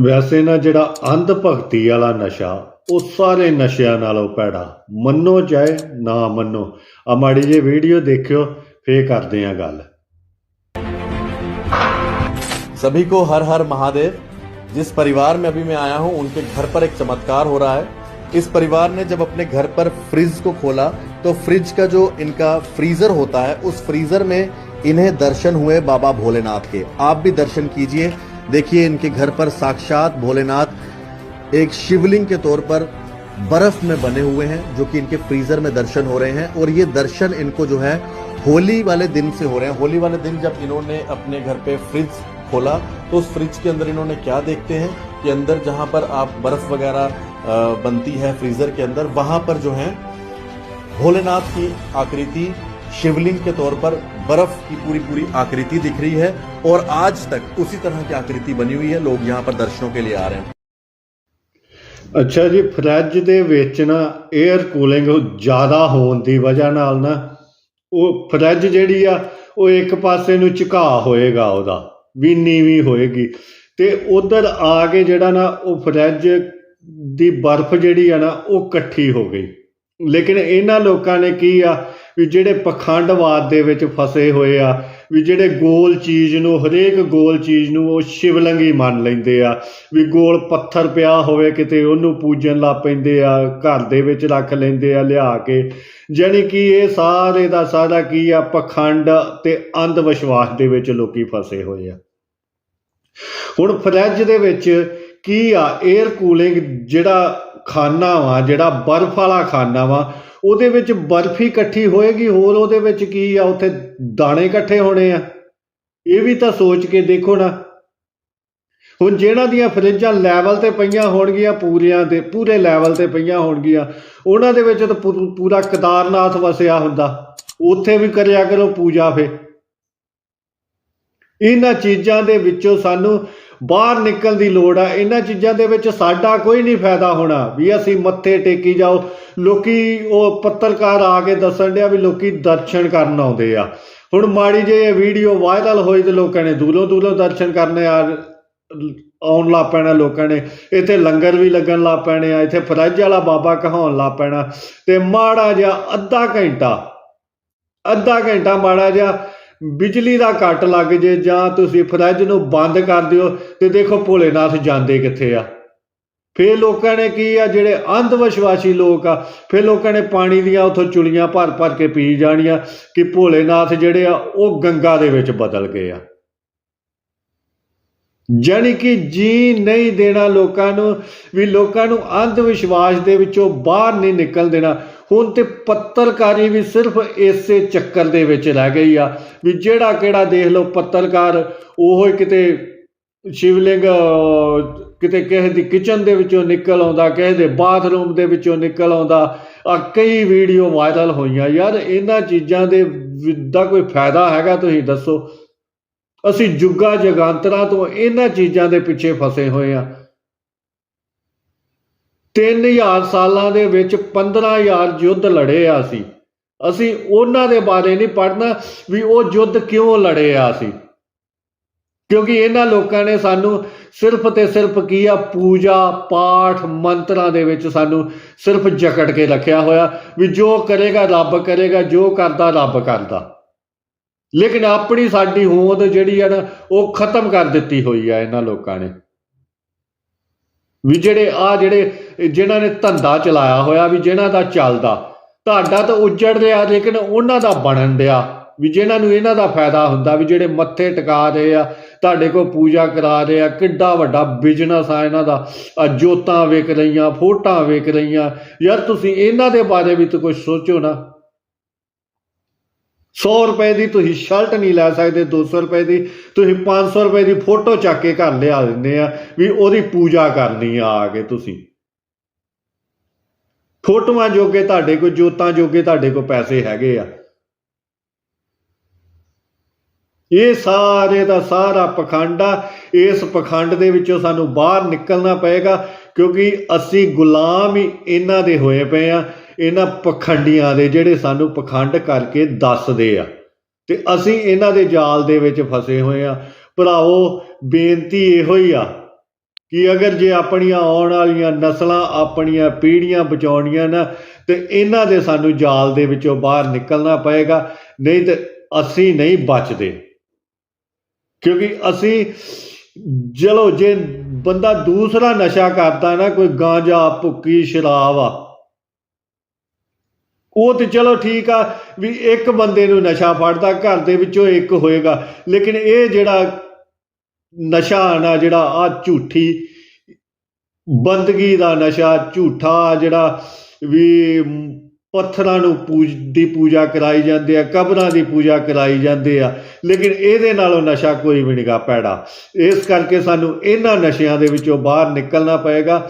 ਵੈਸੇ ਨਾ ਜਿਹੜਾ ਅੰਧ ਭਗਤੀ ਵਾਲਾ ਨਸ਼ਾ ਉਹ ਸਾਰੇ ਨਸ਼ਿਆਂ ਨਾਲੋਂ ਭੈੜਾ ਮੰਨੋ ਚਾਹੇ ਨਾ ਮੰਨੋ ਆ ਮਾੜੀ ਜਿਹੀ ਵੀਡੀਓ ਦੇਖਿਓ ਫੇਰ ਕਰਦੇ ਆ ਗੱਲ सभी को हर हर महादेव जिस परिवार में अभी मैं आया हूं उनके घर पर एक चमत्कार हो रहा है इस परिवार ने जब अपने घर पर फ्रिज को खोला तो फ्रिज का जो इनका फ्रीजर होता है उस फ्रीजर में इन्हें दर्शन हुए बाबा भोलेनाथ के आप भी दर्शन कीजिए देखिए इनके घर पर साक्षात भोलेनाथ एक शिवलिंग के तौर पर बर्फ़ में बने हुए हैं, जो कि इनके फ्रीजर में दर्शन हो रहे हैं, और ये दर्शन इनको जो है होली वाले दिन से हो रहे हैं। होली वाले दिन जब इन्होंने अपने घर पे फ्रिज खोला तो उस फ्रिज के अंदर इन्होंने क्या देखते हैं कि अंदर जहाँ पर आप बर्फ़ वगैरह बनती है फ्रीजर के अंदर, वहाँ पर जो है भोलेनाथ की आकृति शिवलिंग के तौर पर बर्फ की पूरी पूरी आकृति दिख रही है और आज तक उसी तरह की आकृति बनी हुई है। लोग यहाँ पर दर्शनों के लिए आ रहे हैं। ਅੱਛਾ ਜੀ ਫਰਿੱਜ ਦੇ ਵਿੱਚ ਨਾ 에ਅਰ ਕੂਲਿੰਗ ਜ਼ਿਆਦਾ ਹੋਣ ਦੀ ਵਜ੍ਹਾ ਨਾਲ ਨਾ ਉਹ ਫਰਿੱਜ ਜਿਹੜੀ ਆ ਉਹ ਇੱਕ ਪਾਸੇ ਨੂੰ ਝੁਕਾ ਹੋਏਗਾ ਉਹਦਾ ਵੀ ਨੀਵੀਂ ਹੋਏਗੀ ਤੇ ਉਧਰ ਆ ਕੇ ਜਿਹੜਾ ਨਾ ਉਹ ਫਰਿੱਜ ਦੀ ਬਰਫ਼ ਜਿਹੜੀ ਆ ਨਾ ਉਹ ਇਕੱਠੀ ਹੋ ਗਈ ਲੇਕਿਨ ਇਹਨਾਂ ਲੋਕਾਂ ਨੇ ਕੀ ਆ, ਵੀ ਜਿਹੜੇ ਪਖੰਡਵਾਦ ਦੇ ਵਿੱਚ ਫਸੇ ਹੋਏ ਆ, ਵੀ ਜਿਹੜੇ ਗੋਲ ਚੀਜ਼ ਨੂੰ, ਹਰੇਕ ਗੋਲ ਚੀਜ਼ ਨੂੰ ਉਹ ਸ਼ਿਵਲਿੰਗੀ ਮੰਨ ਲੈਂਦੇ ਆ, ਵੀ ਗੋਲ ਪੱਥਰ ਪਿਆ ਹੋਵੇ ਕਿਤੇ ਉਹਨੂੰ ਪੂਜਣ ਲੱਗ ਪੈਂਦੇ ਆ, ਘਰ ਦੇ ਵਿੱਚ ਰੱਖ ਲੈਂਦੇ ਆ ਲਿਆ ਕੇ। ਜਾਣੀ ਕਿ ਇਹ ਸਾਰੇ ਦਾ ਸਾਰਾ ਕੀ ਆ, ਪਖੰਡ ਤੇ ਅੰਧ ਵਿਸ਼ਵਾਸ ਦੇ ਵਿੱਚ ਲੋਕੀ ਫਸੇ ਹੋਏ ਆ। ਹੁਣ ਫਰਿੱਜ ਦੇ ਵਿੱਚ ਕੀ ਆ 에ਅਰ ਕੂਲਿੰਗ ਜਿਹੜਾ ਖਾਨਾ ਵਾ, ਜਿਹੜਾ ਬਰਫ਼ ਵਾਲਾ ਖਾਨਾ ਵਾ, ਉਹਦੇ ਵਿੱਚ ਬਰਫ਼ ਹੀ ਇਕੱਠੀ ਹੋਏਗੀ, ਹੋਰ ਉਹਦੇ ਵਿੱਚ ਕੀ ਆ, ਉੱਥੇ ਦਾਣੇ ਇਕੱਠੇ ਹੋਣੇ ਆ। ਇਹ ਵੀ ਤਾਂ ਸੋਚ ਕੇ ਦੇਖੋ ਨਾ। ਹੁਣ ਜਿਹਨਾਂ ਦੀਆਂ ਫਰਿੱਜਾਂ ਲੈਵਲ ਤੇ ਪਈਆਂ ਹੋਣਗੀਆਂ, ਪੂਰਿਆਂ ਦੇ, ਪੂਰੇ ਲੈਵਲ ਤੇ ਪਈਆਂ ਹੋਣਗੀਆਂ, ਉਹਨਾਂ ਦੇ ਵਿੱਚ ਤਾਂ ਪੂ- ਪੂਰਾ ਕਦਾਰਨਾਥ ਵਸਿਆ ਹੁੰਦਾ। ਉੱਥੇ ਵੀ ਕਰਿਆ ਕਰੋ ਪੂਜਾ ਫੇ ਇਹਨਾਂ ਚੀਜ਼ਾਂ ਦੇ ਵਿੱਚੋਂ ਸਾਨੂੰ ਬਾਹਰ ਨਿਕਲਣ ਦੀ ਲੋੜ ਆ। ਇਹਨਾਂ ਚੀਜ਼ਾਂ ਦੇ ਵਿੱਚ ਸਾਡਾ ਕੋਈ ਨਹੀਂ ਫਾਇਦਾ ਹੋਣਾ। ਵੀ ਅਸੀਂ ਮੱਥੇ ਟੇਕੀ ਜਾਓ। ਲੋਕੀ ਉਹ ਪੱਤਰਕਾਰ ਆ ਕੇ ਦੱਸਣ ਡਿਆ ਵੀ ਲੋਕੀ ਦਰਸ਼ਨ ਕਰਨ ਆਉਂਦੇ ਆ। ਹੁਣ ਮਾੜੀ ਜਿਹੀ ਇਹ ਵੀਡੀਓ ਵਾਇਰਲ ਹੋਈ ਤੇ ਲੋਕਾਂ ਨੇ ਦੂਰੋਂ ਦੂਰੋਂ ਦਰਸ਼ਨ ਕਰਨੇ ਆ। ਆਉਣ ਲੱਗ ਪੈਣਾ ਲੋਕਾਂ ਨੇ। ਇੱਥੇ ਲੰਗਰ ਵੀ ਲੱਗਣ ਲੱਗ ਪੈਣੇ ਆ। ਇੱਥੇ ਫਰਿੱਜ ਵਾਲਾ ਬਾਬਾ ਕਹਾਉਣ ਲੱਗ ਪੈਣਾ। ਤੇ ਮਾੜਾ ਜਿਹਾ ਅੱਧਾ ਘੰਟਾ ਅੱਧਾ ਘੰਟਾ ਮਾੜਾ ਜਿਹਾ ਬਿਜਲੀ ਦਾ ਕੱਟ ਲੱਗ ਜੇ ਜਾਂ ਤੁਸੀਂ ਫਰਿੱਜ ਨੂੰ ਬੰਦ ਕਰ ਦਿਓ ਤੇ ਦੇਖੋ ਭੋਲੇਨਾਥ ਜਾਂਦੇ ਕਿੱਥੇ ਆ। ਫੇਰ ਲੋਕਾਂ ਨੇ ਕੀ ਆ, ਜਿਹੜੇ ਅੰਧ ਵਿਸ਼ਵਾਸੀ ਲੋਕ ਆ, ਫੇਰ ਲੋਕਾਂ ਨੇ ਪਾਣੀ ਦੀਆਂ ਉਥੋਂ ਚੁਲੀਆਂ ਭਰ ਭਰ ਕੇ ਪੀ ਜਾਣੀਆਂ ਕਿ ਭੋਲੇਨਾਥ ਜਿਹੜੇ ਆ, ਉਹ ਗੰਗਾ ਦੇ ਵਿੱਚ ਬਦਲ ਗਏ ਆ। ਜਾਣੀ ਕਿ ਜੀ ਨਹੀਂ ਦੇਣਾ ਲੋਕਾਂ ਨੂੰ, ਵੀ ਲੋਕਾਂ ਨੂੰ ਅੰਧ ਵਿਸ਼ਵਾਸ ਦੇ ਵਿੱਚੋਂ ਬਾਹਰ ਨਹੀਂ ਨਿਕਲ ਦੇਣਾ। ਹੁਣ ਤੇ ਪੱਤਰਕਾਰੀ ਵੀ ਸਿਰਫ ਇਸੇ ਚੱਕਰ ਦੇ ਵਿੱਚ ਰਹਿ ਗਈ ਆ ਵੀ ਜਿਹੜਾ ਕਿਹੜਾ ਦੇਖ ਲਓ ਪੱਤਰਕਾਰ, ਉਹ ਕਿਤੇ ਸ਼ਿਵਲਿੰਗ ਕਿਤੇ ਕਿਸੇ ਦੀ ਕਿਚਨ ਦੇ ਵਿੱਚੋਂ ਨਿਕਲ ਆਉਂਦਾ, ਕਿਸੇ ਦੇ ਬਾਥਰੂਮ ਦੇ ਵਿੱਚੋਂ ਨਿਕਲ ਆਉਂਦਾ। ਆ ਕਈ ਵੀਡੀਓ ਵਾਇਰਲ ਹੋਈਆਂ। ਯਾਰ, ਇਹਨਾਂ ਚੀਜ਼ਾਂ ਦੇ ਦਾ ਕੋਈ ਫਾਇਦਾ ਹੈਗਾ ਤੁਸੀਂ ਦੱਸੋ? ਅਸੀਂ ਜੁਗਾ ਜਗਾਂਤਰਾਂ ਤੋਂ ਇਹਨਾਂ ਚੀਜ਼ਾਂ ਦੇ ਪਿੱਛੇ ਫਸੇ ਹੋਏ ਆ। 3000 ਸਾਲਾਂ ਦੇ ਵਿੱਚ 15000 ਯੁੱਧ ਲੜੇ ਆ ਸੀ। ਅਸੀਂ ਉਹਨਾਂ ਦੇ ਬਾਰੇ ਨਹੀਂ ਪੜਨਾ ਵੀ ਉਹ ਯੁੱਧ ਕਿਉਂ ਲੜੇ ਆ ਸੀ। ਕਿਉਂਕਿ ਇਹਨਾਂ ਲੋਕਾਂ ਨੇ ਸਾਨੂੰ ਸਿਰਫ ਤੇ ਸਿਰਫ ਕੀ ਆ, ਪੂਜਾ, ਪਾਠ, ਮੰਤਰਾਂ ਦੇ ਵਿੱਚ ਸਾਨੂੰ ਸਿਰਫ ਜਕੜ ਕੇ ਰੱਖਿਆ ਹੋਇਆ ਵੀ ਜੋ ਕਰੇਗਾ ਰੱਬ ਕਰੇਗਾ, ਜੋ ਕਰਦਾ ਰੱਬ ਕਰਦਾ। ਲੇਕਿਨ ਆਪਣੀ ਸਾਡੀ ਹੋਂਦ ਜਿਹੜੀ ਆ ਨਾ, ਉਹ ਖਤਮ ਕਰ ਦਿੱਤੀ ਹੋਈ ਆ ਇਹਨਾਂ ਲੋਕਾਂ ਨੇ। ਵੀ ਜਿਹੜੇ ਆ ਜਿਹੜੇ ਜਿਨ੍ਹਾਂ ਨੇ ਧੰਦਾ ਚਲਾਇਆ ਹੋਇਆ, ਵੀ ਜਿਨ੍ਹਾਂ ਦਾ ਚੱਲਦਾ, ਤੁਹਾਡਾ ਤਾਂ ਉੱਜੜ ਰਿਹਾ, ਲੇਕਿਨ ਉਹਨਾਂ ਦਾ ਬਣਨ ਡਿਆ, ਵੀ ਜਿਨ੍ਹਾਂ ਨੂੰ ਇਹਨਾਂ ਦਾ ਫਾਇਦਾ ਹੁੰਦਾ, ਵੀ ਜਿਹੜੇ ਮੱਥੇ ਟਿਕਾ ਰਹੇ ਆ, ਤੁਹਾਡੇ ਕੋਲ ਪੂਜਾ ਕਰਾ ਰਹੇ ਆ, ਕਿੱਡਾ ਵੱਡਾ ਬਿਜ਼ਨਸ ਆ ਇਹਨਾਂ ਦਾ ਜੋਤਾਂ ਵਿਕ ਰਹੀਆਂ, ਫੋਟਾਂ ਵਿਕ ਰਹੀਆਂ, ਯਾਰ ਤੁਸੀਂ ਇਹਨਾਂ ਦੇ ਬਾਰੇ ਵੀ ਤਾਂ ਕੁਝ ਸੋਚੋ ਨਾ। 100 ਰੁਪਏ ਦੀ ਤੁਸੀਂ ਸ਼ਰਟ ਨਹੀਂ ਲੈ ਸਕਦੇ 200 ਰੁਪਏ ਦੀ, ਤੁਸੀਂ 500 ਰੁਪਏ ਦੀ ਫੋਟੋ ਚੱਕ ਕੇ ਘਰ ਲਿਆ ਦਿੰਦੇ ਆ ਵੀ ਉਹਦੀ ਪੂਜਾ ਕਰਨੀ ਆ ਆ ਕੇ ਤੁਸੀਂ। ਫੋਟੋਆਂ ਜੋਗੇ ਤੁਹਾਡੇ ਕੋਲ, ਜੋਤਾਂ ਜੋਗੇ ਤੁਹਾਡੇ ਕੋਲ ਪੈਸੇ ਹੈਗੇ ਆ। ਇਹ ਸਾਰੇ ਦਾ ਸਾਰਾ ਪਖੰਡ ਆ, ਇਸ ਪਖੰਡ ਦੇ ਵਿੱਚੋਂ ਸਾਨੂੰ ਬਾਹਰ ਨਿਕਲਣਾ ਪਏਗਾ ਕਿਉਂਕਿ ਅਸੀਂ ਗੁਲਾਮ ਹੀ ਇਹਨਾਂ ਦੇ ਹੋਏ ਪਏ ਆ। ਇਹਨਾਂ ਪਖੰਡੀਆਂ ਦੇ ਜਿਹੜੇ ਸਾਨੂੰ ਪਖੰਡ ਕਰਕੇ ਦੱਸਦੇ ਆ। ਤੇ ਅਸੀਂ ਇਹਨਾਂ ਦੇ ਜਾਲ ਦੇ ਵਿੱਚ ਫਸੇ ਹੋਏ ਆ। ਭਰਾਵੋ, ਬੇਨਤੀ ਇਹੋ ਹੀ ਆ ਕਿ ਅਗਰ ਜੇ ਆਪਣੀਆਂ ਆਉਣ ਵਾਲੀਆਂ ਨਸਲਾਂ, ਆਪਣੀਆਂ ਪੀੜ੍ਹੀਆਂ ਬਚਾਉਣੀਆਂ ਨਾ, ਤੇ ਇਹਨਾਂ ਦੇ ਸਾਨੂੰ ਜਾਲ ਦੇ ਵਿੱਚੋਂ ਬਾਹਰ ਨਿਕਲਣਾ ਪਏਗਾ, ਨਹੀਂ ਤੇ ਅਸੀਂ ਨਹੀਂ ਬਚਦੇ। ਕਿਉਂਕਿ ਅਸੀਂ ਚਲੋ, ਜੇ ਬੰਦਾ ਦੂਸਰਾ ਨਸ਼ਾ ਕਰਦਾ ਨਾ, ਕੋਈ ਗਾਂਜਾ, ਭੁੱਕੀ, ਸ਼ਰਾਬ ਆ ਉਹ ਤੇ ਚਲੋ ਠੀਕ ਆ ਵੀ ਇੱਕ ਬੰਦੇ ਨੂੰ ਨਸ਼ਾ ਫੜਦਾ, ਘਰ ਦੇ ਵਿੱਚੋਂ ਇੱਕ ਹੋਏਗਾ। ਲੇਕਿਨ ਇਹ ਜਿਹੜਾ ਨਸ਼ਾ ਨਾ ਜਿਹੜਾ, ਆ ਝੂਠੀ ਬੰਦਗੀ ਦਾ ਨਸ਼ਾ, ਝੂਠਾ ਜਿਹੜਾ ਵੀ ਪੱਥਰਾਂ ਨੂੰ ਪੂਜ, ਦੀ ਪੂਜਾ ਕਰਾਈ ਜਾਂਦੇ ਆ, ਕਬਰਾਂ ਦੀ ਪੂਜਾ ਕਰਾਈ ਜਾਂਦੇ ਆ, ਲੇਕਿਨ ਇਹਦੇ ਨਾਲੋਂ ਨਸ਼ਾ ਕੋਈ ਵੀ ਨਹੀਂਗਾ ਪੈੜਾ ਇਸ ਕਰਕੇ ਸਾਨੂੰ ਇਹਨਾਂ ਨਸ਼ਿਆਂ ਦੇ ਵਿੱਚੋਂ ਬਾਹਰ ਨਿਕਲਣਾ ਪਏਗਾ।